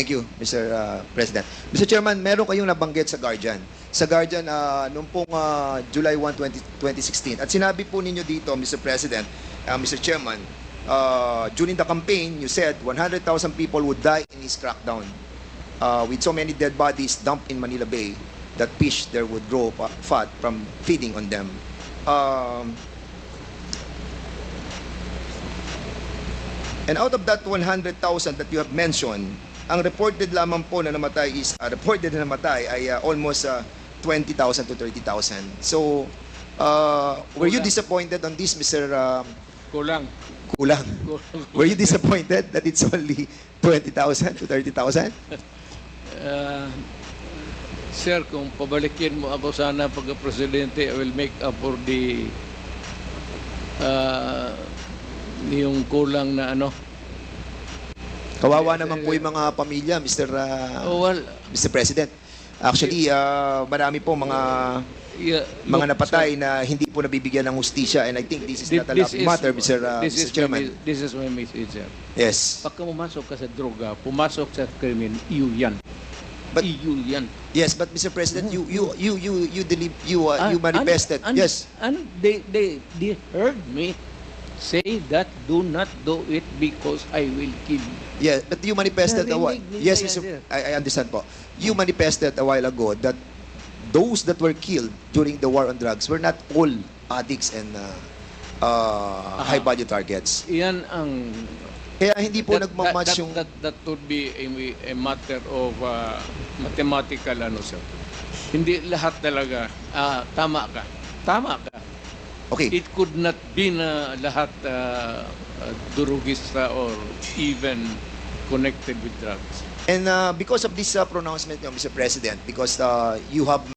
Thank you, Mr. uh, President. Mr. Chairman, meron kayong nabanggit sa Guardian. Sa Guardian, uh, noong pong uh, July 1, 20, 2016. At sinabi po ninyo dito, Mr. President, uh, Mr. Chairman, uh, during the campaign, you said 100,000 people would die in this crackdown. Uh, with so many dead bodies dumped in Manila Bay, that fish there would grow fat from feeding on them. Um, And out of that 100,000 that you have mentioned, ang reported lamang po na namatay is, uh, reported na namatay ay uh, almost uh, 20,000 to 30,000. So, uh, were you disappointed on this, Mr. Um, Kulang. Kulang? Kulang. Were you disappointed that it's only 20,000 to 30,000? Uh, sir, kung pabalikin mo ako sana pagka-presidente, I will make up for the uh, yung kulang na ano. Kawawa naman po yung mga pamilya, Mr. uh, Oh, well, Mr. President. Actually, uh, marami po mga yeah, mga look, napatay na hindi po nabibigyan ng hustisya and I think this is sir, not a thi- laughing matter, Mr. Uh, this Mr. is Chairman. this is my message, sir. Yes. Pagka pumasok ka sa droga, pumasok sa krimen, iyo yan. But- iyo yan. Yes, but Mr. President, you you you you you deli- you uh, you An- manifested. an- yes. And they, they, they heard me say that do not do it because I will kill you. Yeah, but you manifested a while. Yes, Mr. sir. I, I understand po. You manifested a while ago that those that were killed during the war on drugs were not all addicts and uh, uh, high value targets. Yan ang Kaya hindi po that, nagmamatch that, yung that, that would be a, a matter of uh, mathematical ano sir. Hindi lahat talaga ah, tama ka. Tama ka. Okay. It could not be na lahat uh, uh, durugista or even connected with drugs. And uh, because of this uh, pronouncement, Mr. President, because uh, you have